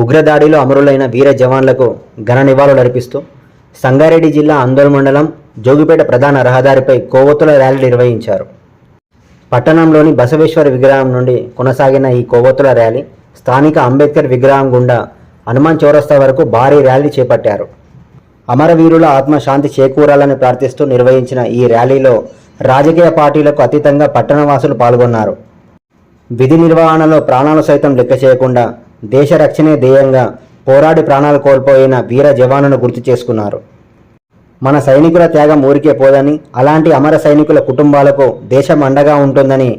ఉగ్రదాడిలో అమరులైన వీర జవాన్లకు ఘన నివాళులర్పిస్తూ సంగారెడ్డి జిల్లా ఆందోళన మండలం జోగిపేట ప్రధాన రహదారిపై కోవతుల ర్యాలీ నిర్వహించారు. పట్టణంలోని బసవేశ్వర విగ్రహం నుండి కొనసాగిన ఈ కొవ్వొత్తుల ర్యాలీ స్థానిక అంబేద్కర్ విగ్రహం గుండా హనుమాన్ చౌరస్తా వరకు భారీ ర్యాలీ చేపట్టారు. అమరవీరుల ఆత్మశాంతి చేకూరాలని ప్రార్థిస్తూ నిర్వహించిన ఈ ర్యాలీలో రాజకీయ పార్టీలకు అతీతంగా పట్టణవాసులు పాల్గొన్నారు. విధి నిర్వహణలో ప్రాణాలు సైతం లెక్క చేయకుండా దేశ రక్షణే ధ్యేయంగా పోరాడి ప్రాణాలు కోల్పోయిన వీర జవానును గుర్తు చేసుకున్నారు. మన సైనికుల త్యాగం ఊరికే పోదని అలాంటి అమర సైనికుల కుటుంబాలకు దేశం అండగా ఉంటుందని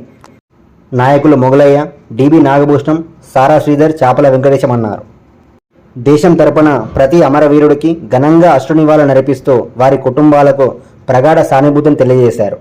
నాయకులు మొగలయ్య డిబి నాగభూషణం సారా శ్రీధర్ చాపల వెంకటేశం అన్నారు. దేశం తరపున ప్రతి అమరవీరుడికి ఘనంగా అష్టునివాళ నడిపిస్తూ వారి కుటుంబాలకు ప్రగాఢ సానుభూతిని తెలియజేశారు.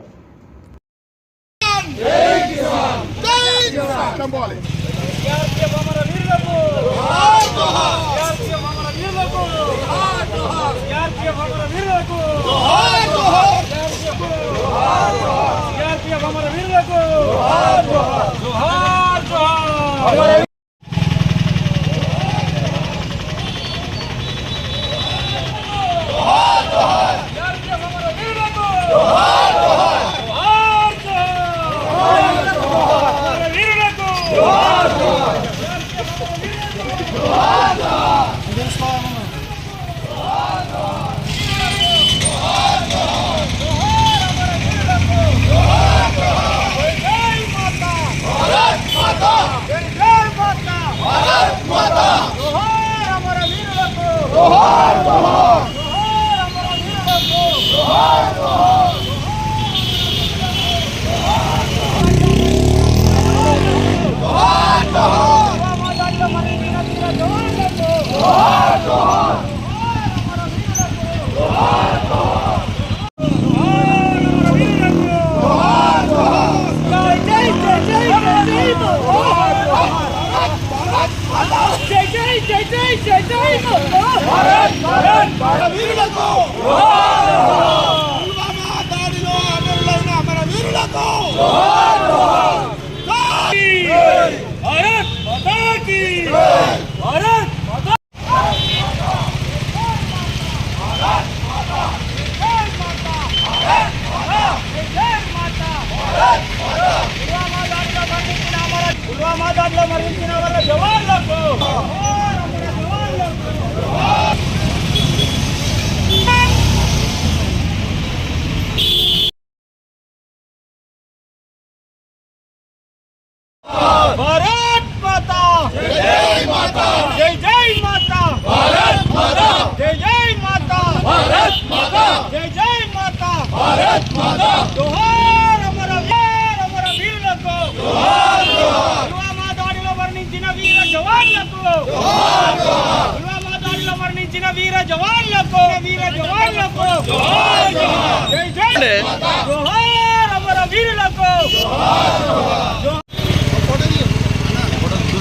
जय जय जय जय भारत भारत भारत वीर नको భారత్ మాతా జై మాతా జై జై మాతా భారత్ మాతా జై జై మాతా భారత్ మాతా జై జై మాతా భారత్ మాతా జోహార్ అమర వీర అమర వీరులకు జోహార్ జోహార్ పుల్వామా దాడిలో మరణించిన వీర జవాన్లకు జోహార్ జోహార్ పుల్వామా దాడిలో మరణించిన వీర జవాన్లకు వీర జవాన్లకు జోహార్ జోహార్ జై జై మాతా జోహార్ అమర వీరులకు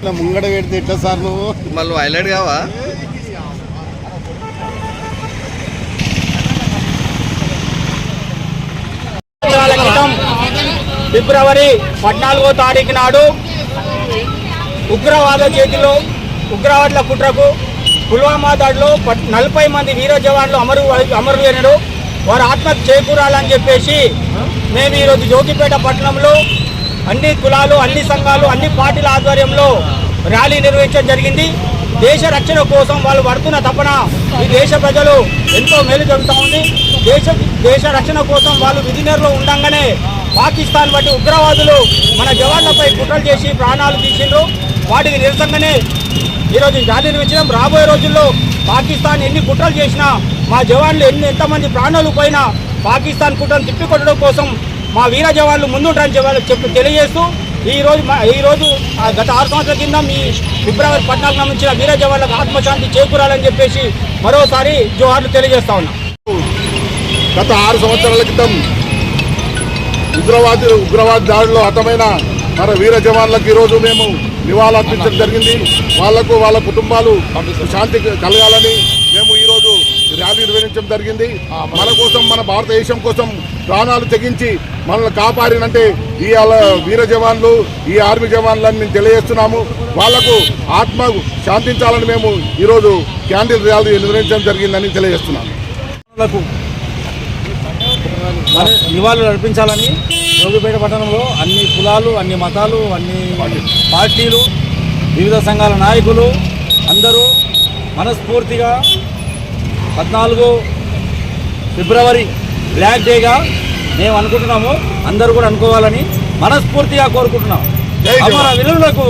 ఇట్లా ముంగడ పెడితే ఎట్లా సార్ నువ్వు? మళ్ళీ హైలైట్ కావా? ఫిబ్రవరి పద్నాలుగో తారీఖు నాడు ఉగ్రవాద చేతిలో ఉగ్రవాదుల కుట్రకు పుల్వామా దాడిలో నలభై మంది వీర జవాన్లు అమరు అమరులైనరు వారి ఆత్మకు చేకూరాలని చెప్పేసి మేము ఈరోజు జోగిపేట పట్టణంలో అన్ని కులాలు అన్ని సంఘాలు అన్ని పార్టీల ఆధ్వర్యంలో ర్యాలీ నిర్వహించడం జరిగింది. దేశ రక్షణ కోసం వాళ్ళు పడుతున్న తపన ఈ దేశ ప్రజలు ఎంతో మేలు జరుగుతూ ఉంది. దేశ దేశ రక్షణ కోసం వాళ్ళు విధినేరులో ఉండంగానే పాకిస్తాన్ వంటి ఉగ్రవాదులు మన జవాన్లపై కుట్రలు చేసి ప్రాణాలు తీసిండ్రు. వాటికి నిరసనగానే ఈరోజు ర్యాలీ నిర్వహించడం. రాబోయే రోజుల్లో పాకిస్తాన్ ఎన్ని కుట్రలు చేసినా మా జవాన్లు ఎన్ని ఎంతమంది ప్రాణాలు పోయినా పాకిస్తాన్ కుట్రను తిప్పికొట్టడం కోసం మా వీర జవాన్లు ముందుంటారని చెప్పి చెప్పి తెలియజేస్తూ ఈరోజు ఈరోజు ఆ గత ఆరు సంవత్సరాల కింద మీ ఫిబ్రవరి పద్నాలుగు నుంచి వీర జవాన్లకు ఆత్మశాంతి చేకూరాలని చెప్పేసి మరోసారి జోహార్లు తెలియజేస్తా ఉన్నా. గత ఆరు సంవత్సరాల క్రితం ఉగ్రవాది ఉగ్రవాద దాడిలో హతమైన మన వీర జవాన్లకు ఈరోజు మేము నివాళులర్పించడం జరిగింది. వాళ్ళకు వాళ్ళ కుటుంబాలు శాంతి కలగాలని మేము ర్యాలీ నిర్వహించడం జరిగింది. మన కోసం మన భారతదేశం కోసం ప్రాణాలు తెగించి మనల్ని కాపాడినంటే ఈ వీర జవాన్లు ఈ ఆర్మీ జవాన్లని మేము తెలియజేస్తున్నాము. వాళ్ళకు ఆత్మ శాంతించాలని మేము ఈరోజు క్యాండిల్ ర్యాలీ నిర్వహించడం జరిగిందని తెలియజేస్తున్నాము నివాళులు అర్పించాలని జోగిపేట పట్టణంలో అన్ని కులాలు అన్ని మతాలు అన్ని పార్టీలు వివిధ సంఘాల నాయకులు అందరూ మనస్ఫూర్తిగా పద్నాలుగు ఫిబ్రవరి బ్లాక్ డేగా మేము అనుకుంటున్నాము. అందరూ కూడా అనుకోవాలని మనస్ఫూర్తిగా కోరుకుంటున్నాం. విలువలకు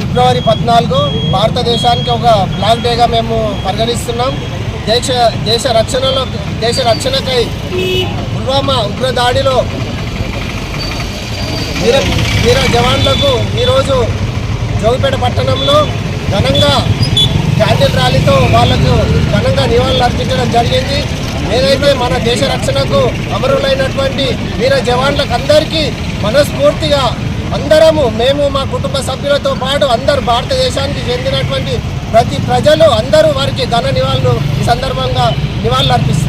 ఫిబ్రవరి పద్నాలుగు భారతదేశానికి ఒక బ్లాక్ డేగా మేము పరిగణిస్తున్నాం. దేశ దేశ రక్షణలో దేశ రక్షణకై పుల్వామా ఉగ్రదాడిలో వీర వీర జవాన్లకు ఈరోజు జోగిపేట పట్టణంలో ఘనంగా క్యాండిల్ ర్యాలీతో వాళ్ళకు ఘనంగా నివాళులు అర్పించడం జరిగింది. ఏదైతే మన దేశ రక్షణకు అమరులైనటువంటి వీర జవాన్లకు అందరికీ మనస్ఫూర్తిగా అందరము మేము మా కుటుంబ సభ్యులతో పాటు అందరు భారతదేశానికి చెందినటువంటి ప్రతి ప్రజలు అందరూ వారికి ఘన నివాళులు ఈ సందర్భంగా నివాళులు అర్పిస్తారు.